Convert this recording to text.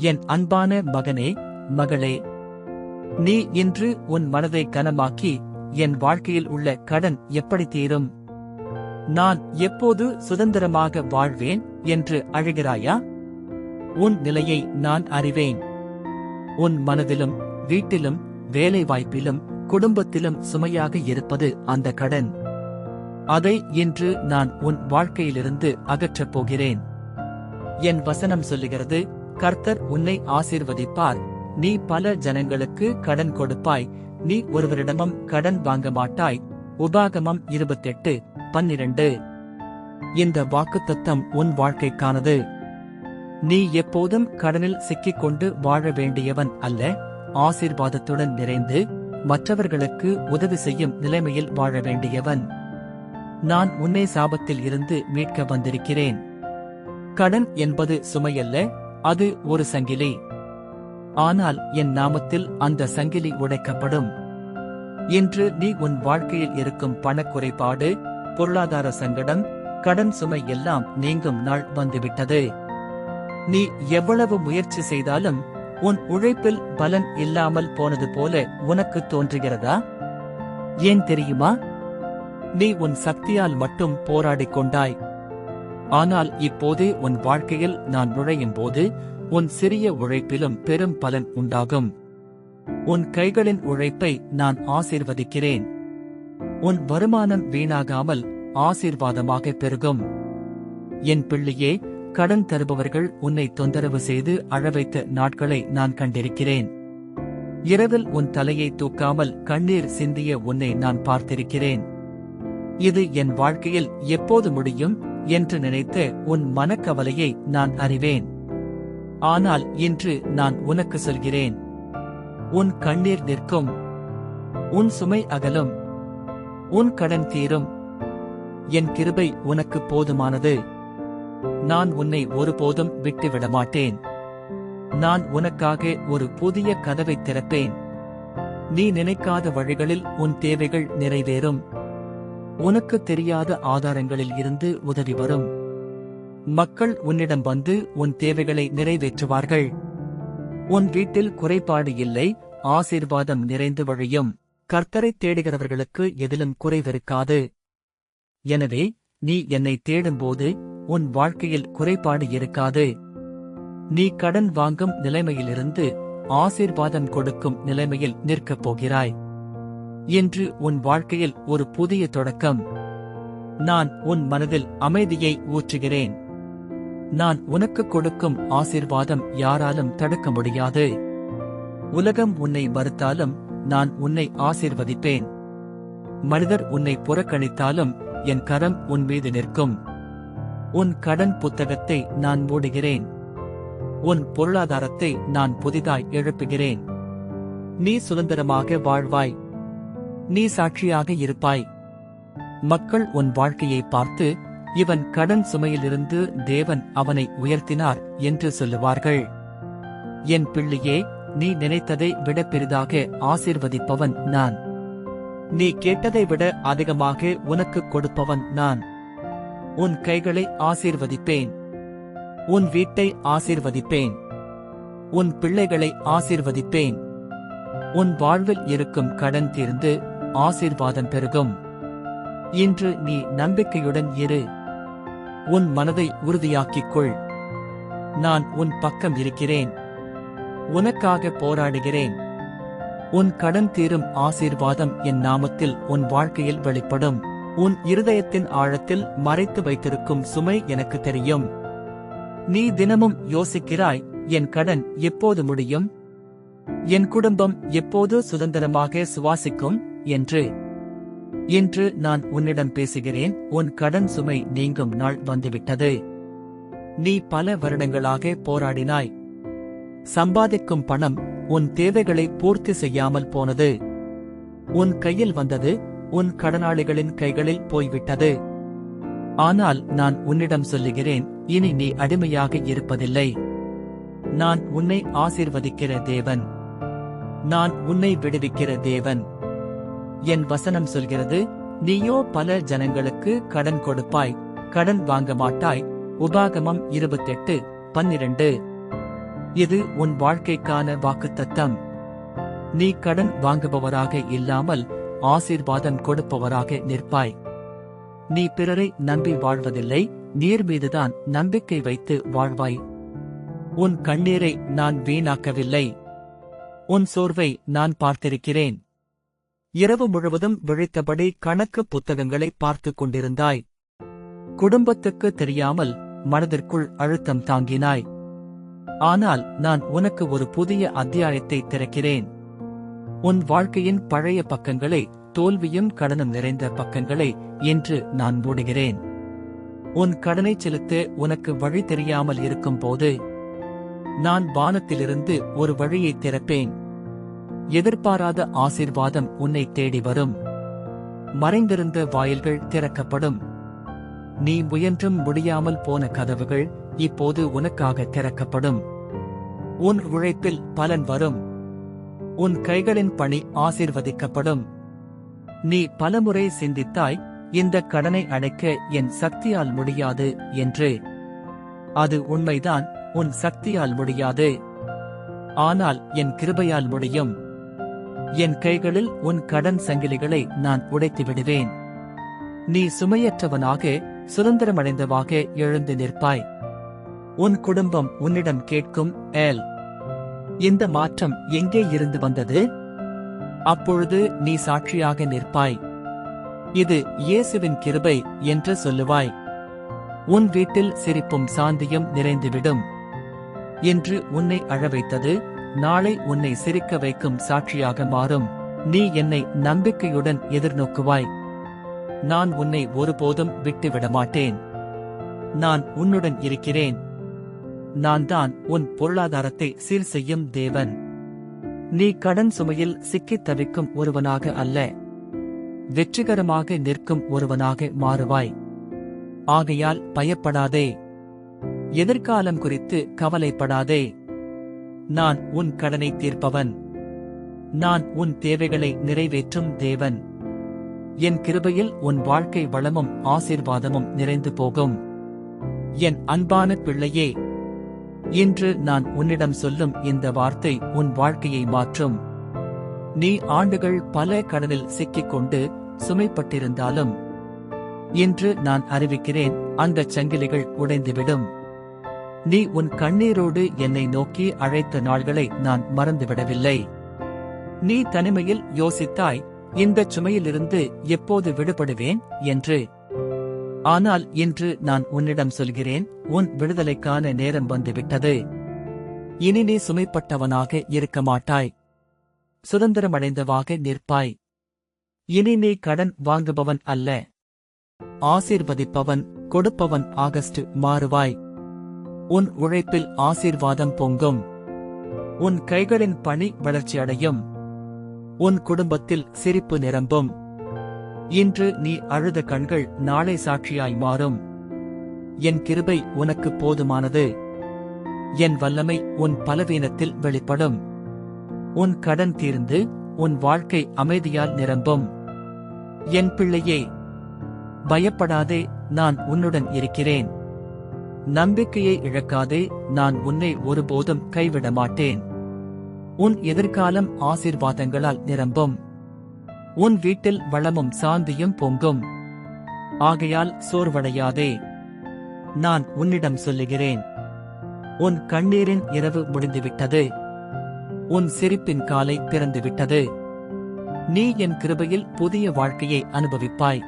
என் அன்பான மகனே மகளே நீ இன்று உன் மனதை கனமாக்கி என் வாழ்க்கையில் உள்ள கடன் எப்படி தீரும்? நான் எப்போது சுதந்திரமாக வாழ்வேன் என்று அழுகிறாயா? உன் நிலையை நான் அறிவேன். உன் மனதிலும் வீட்டிலும் வேலை வாய்ப்பிலும் குடும்பத்திலும் சுமையாக இருப்பது அந்த கடன். அதை இன்று நான் உன் வாழ்க்கையிலிருந்து அகற்றப் போகிறேன். என் வசனம் சொல்லுகிறது கர்த்தர் உன்னை ஆசீர்வதிப்பார். நீ பல ஜனங்களுக்கு கடன் கொடுப்பாய். நீ ஒருவரிடமும் கடன் வாங்க மாட்டாய் உபாகமம் இருபத்தெட்டு பன்னிரண்டு. இந்த வாக்குத்தத்தம் உன் வாழ்க்கைக்கானது. நீ எப்போதும் கடனில் சிக்கிக்கொண்டு வாழ வேண்டியவன் அல்ல. ஆசீர்வாதத்துடன் நிறைந்து மற்றவர்களுக்கு உதவி செய்யும் நிலைமையில் வாழ வேண்டியவன். நான் உன்னை சாபத்தில் இருந்து மீட்க வந்திருக்கிறேன். கடன் என்பது சுமையல்ல. அது ஒரு சங்கிலி. ஆனால் என் நாமத்தில் அந்த சங்கிலி உடைக்கப்படும். இன்று நீ உன் வாழ்க்கையில் இருக்கும் பணக்குறைபாடு பொருளாதார சங்கடம் கடன் சுமை எல்லாம் நீங்கும் நாள் வந்துவிட்டது. நீ எவ்வளவு முயற்சி செய்தாலும் உன் உழைப்பில் பலன் இல்லாமல் போனது போல உனக்கு தோன்றுகிறதா? ஏன் தெரியுமா? நீ உன் சக்தியால் மட்டும் போராடிக் கொண்டாய். ஆனால் இப்போதே உன் வாழ்க்கையில் நான் நுழையும் போது உன் சிறிய உழைப்பிலும் பெரும் பலன் உண்டாகும். உன் கைகளின் உழைப்பை நான் ஆசீர்வதிக்கிறேன். உன் வருமானம் வீணாகாமல் ஆசீர்வாதமாக பெருகும். என் பிள்ளையே கடன் தருபவர்கள் உன்னை தொந்தரவு செய்து அழவைத்த நாட்களை நான் கண்டிருக்கிறேன். இரவில் உன் தலையை தூக்காமல் கண்ணீர் சிந்திய உன்னை நான் பார்த்திருக்கிறேன். இது என் வாழ்க்கையில் எப்போது முடியும்? என்று நினைத்த உன் மனக்கவலையை நான் அறிவேன். ஆனால் இன்று நான் உனக்கு சொல்கிறேன். உன் கண்ணீர் நிற்கும். உன் சுமை அகலும். உன் கடன் தீரும். என் கிருபை உனக்கு போதுமானது. நான் உன்னை ஒருபோதும் விட்டுவிடமாட்டேன். நான் உனக்காக ஒரு புதிய கதவை திறப்பேன். நீ நினைக்காத வழிகளில் உன் தேவைகள் நிறைவேறும். உனக்கு தெரியாத ஆதாரங்களில் இருந்து உதவி வரும். மக்கள் உன்னிடம் வந்து உன் தேவைகளை நிறைவேற்றுவார்கள். உன் வீட்டில் குறைபாடு இல்லை ஆசீர்வாதம் நிறைந்து வழியும். கர்த்தரை தேடுகிறவர்களுக்கு எதிலும் குறைவிருக்காது எனவே நீ என்னை தேடும்போது உன் வாழ்க்கையில் குறைபாடு இருக்காது. நீ கடன் வாங்கும் நிலைமையிலிருந்து ஆசீர்வாதம் கொடுக்கும் நிலைமையில் நிற்கப் போகிறாய். இன்று உன் வாழ்க்கையில் ஒரு புதிய தொடக்கம். நான் உன் மனதில் அமைதியை ஊற்றுகிறேன். நான் உனக்கு கொடுக்கும் ஆசீர்வாதம் யாராலும் தடுக்க முடியாது. உலகம் உன்னை மறுத்தாலும் நான் உன்னை ஆசீர்வதிப்பேன். மனிதர் உன்னை புறக்கணித்தாலும் என் கரம் உன் மீது நிற்கும். உன் கடன் புத்தகத்தை நான் மூடுகிறேன். உன் பொருளாதாரத்தை நான் புதிதாய் எழுப்புகிறேன். நீ சுதந்திரமாக வாழ்வாய். நீ சாட்சியாக இருப்பாய். மக்கள் உன் வாழ்க்கையை பார்த்து இவன் கடன் சுமையிலிருந்து தேவன் அவனை உயர்த்தினார் என்று சொல்லுவார்கள். என் பிள்ளையே நீ நினைத்ததை விட பெரிதாக ஆசீர்வதிப்பவன் நான். நீ கேட்டதை விட அதிகமாக உனக்கு கொடுப்பவன் நான். உன் கைகளை ஆசீர்வதிப்பேன். உன் வீட்டை ஆசீர்வதிப்பேன். உன் பிள்ளைகளை ஆசீர்வதிப்பேன். உன் வாழ்வில் இருக்கும் கடன் தீர்ந்து ஆசீர்வாதம் பெருகும். இன்று நீ நம்பிக்கையுடன் இரு. உன் மனதை உறுதியாக்கிக் கொள் நான் உன் பக்கம் இருக்கிறேன். உனக்காக போராடுகிறேன். உன் கடன் தீரும் ஆசீர்வாதம் என் நாமத்தில் உன் வாழ்க்கையில் வெளிப்படும். உன் இருதயத்தின் ஆழத்தில் மறைத்து வைத்திருக்கும் சுமை எனக்கு தெரியும். நீ தினமும் யோசிக்கிறாய் என் கடன் எப்போது முடியும்? என் குடும்பம் எப்போது சுதந்திரமாக சுவாசிக்கும்? என்று. இன்று நான் உன்னிடம் பேசுகிறேன் உன் கடன் சுமை நீங்கும் நாள் வந்துவிட்டது. நீ பல வருடங்களாக போராடினாய். சம்பாதிக்கும் பணம் உன் தேவைகளை பூர்த்தி செய்யாமல் போனது. உன் கையில் வந்தது உன் கடனாளிகளின் கைகளில் போய்விட்டது. ஆனால் நான் உன்னிடம் சொல்லுகிறேன் இனி நீ அடிமையாக இருப்பதில்லை. நான் உன்னை ஆசீர்வதிக்கிற தேவன். நான் உன்னை விடுவிக்கிற தேவன். என் வசனம் சொல்கிறது நீயோ பல ஜனங்களுக்கு கடன் கொடுப்பாய் கடன் வாங்க மாட்டாய். உபாகமம் இருபத்தெட்டு பன்னிரண்டு. இது உன் வாழ்க்கைக்கான வாக்குத்தத்தம். நீ கடன் வாங்குபவராக இல்லாமல் ஆசீர்வாதம் கொடுப்பவராக நிற்பாய். நீ பிறரை நம்பி வாழ்வதில்லை நீர் மீதுதான் நம்பிக்கை வைத்து வாழ்வாய். உன் கண்ணீரை நான் வீணாக்கவில்லை. உன் சோர்வை நான் பார்த்திருக்கிறேன். இரவு முழுவதும் விழித்தபடி கணக்கு புத்தகங்களை பார்த்துக் கொண்டிருந்தாய். குடும்பத்துக்கு தெரியாமல் மனதிற்குள் அழுத்தம் தாங்கினாய். ஆனால் நான் உனக்கு ஒரு புதிய அத்தியாயத்தை திறக்கிறேன். உன் வாழ்க்கையின் பழைய பக்கங்களை தோல்வியும் கடனும் நிறைந்த பக்கங்களை என்று நான் மூடுகிறேன். உன் கடனை செலுத்த உனக்கு வழி தெரியாமல் இருக்கும் போது நான் வானத்திலிருந்து ஒரு வழியை திறப்பேன். எதிர்பாராத ஆசீர்வாதம் உன்னை தேடி வரும். மறைந்திருந்த வாயில்கள் திறக்கப்படும். நீ முயன்றும் முடியாமல் போன கதவுகள் இப்போது உனக்காக திறக்கப்படும். உன் உழைப்பில் பலன் வரும். உன் கைகளின் பணி ஆசிர்வதிக்கப்படும். நீ பலமுறை சிந்தித்தாய் இந்த கடனை அடைக்க என் சக்தியால் முடியாது என்று. அது உண்மைதான் உன் சக்தியால் முடியாது. ஆனால் என் கிருபையால் முடியும். என் கைகளில் உன் கடன் சங்கிலிகளை நான் உடைத்து விடுவேன். நீ சுமையற்றவனாக சுதந்திரமடைந்தவாக எழுந்து நிற்பாய். உன் குடும்பம் உன்னிடம் கேட்கும் ஏல் இந்த மாற்றம் எங்கே இருந்து வந்தது? அப்பொழுது நீ சாட்சியாக நிற்பாய். இது இயேசுவின் கிருபை என்று சொல்லுவாய். உன் வீட்டில் சிரிப்பும் சாந்தியும் நிறைந்துவிடும். என்று உன்னை அழவைத்தது நாளை உன்னை சிரிக்க வைக்கும் சாட்சியாக மாறும். நீ என்னை நம்பிக்கையுடன் எதிர்நோக்குவாய். நான் உன்னை ஒருபோதும் விட்டுவிட மாட்டேன் நான் உன்னுடன் இருக்கிறேன். நான் தான் உன் பொருளாதாரத்தை சீர் செய்யும் தேவன். நீ கடன் சுமையில் சிக்கித் தவிக்கும் ஒருவனாக அல்ல. வெற்றிகரமாக நிற்கும் ஒருவனாக மாறுவாய். ஆகையால் பயப்படாதே. எதிர்காலம் குறித்து கவலைப்படாதே. நான் உன் கடனை தீர்ப்பவன். நான் உன் தேவைகளை நிறைவேற்றும் தேவன். என் கிருபையில் உன் வாழ்க்கை வளமும் ஆசீர்வாதமும் நிறைந்து போகும். என் அன்பான பிள்ளையே இன்று நான் உன்னிடம் சொல்லும் இந்த வார்த்தை உன் வாழ்க்கையை மாற்றும். நீ ஆண்டுகள் பல கடனில் சிக்கிக் கொண்டு சுமைப்பட்டிருந்தாலும் இன்று நான் அறிவிக்கிறேன் அந்த சங்கிலிகள் உடைந்துவிடும். நீ உன் கண்ணீரோடு என்னை நோக்கி அழைத்த நாள்களை நான் மறந்துவிடவில்லை. நீ தனிமையில் யோசித்தாய் இந்த சுமையிலிருந்து எப்போது விடுபடுவேன் என்று. ஆனால் இன்று நான் உன்னிடம் சொல்கிறேன் உன் விடுதலைக்கான நேரம் வந்துவிட்டது. இனி நீ சுமைப்பட்டவனாக இருக்க மாட்டாய். சுதந்திரமடைந்தவாக நிற்பாய். இனி நீ கடன் வாங்குபவன் அல்ல. ஆசீர்வதிப்பவன் கொடுப்பவன் ஆகஸ்ட் மாறுவாய். உன் உழைப்பில் ஆசீர்வாதம் பொங்கும். உன் கைகளின் பணி வளர்ச்சியடையும். உன் குடும்பத்தில் சிரிப்பு நிரம்பும். இன்று நீ அழுத கண்கள் நாளை சாட்சியாய் மாறும். என் கிருபை உனக்கு போதுமானது. என் வல்லமை உன் பலவீனத்தில் வெளிப்படும். உன் கடன் தீர்ந்து உன் வாழ்க்கை அமைதியால் நிரம்பும். என் பிள்ளையே பயப்படாதே நான் உன்னுடன் இருக்கிறேன். நம்பிக்கையை இழக்காதே நான் உன்னை ஒருபோதும் கைவிட மாட்டேன் உன் எதிர்காலம் ஆசீர்வாதங்களால் நிரம்பும். உன் வீட்டில் வளமும் சாந்தியும் பொங்கும். ஆகையால் சோர்வடையாதே. நான் உன்னிடம் சொல்லுகிறேன். உன் கண்ணீரின் இரவு முடிந்துவிட்டது. உன் சிரிப்பின் காலை திறந்துவிட்டது. நீ என் கிருபையில் புதிய வாழ்க்கையை அனுபவிப்பாய்.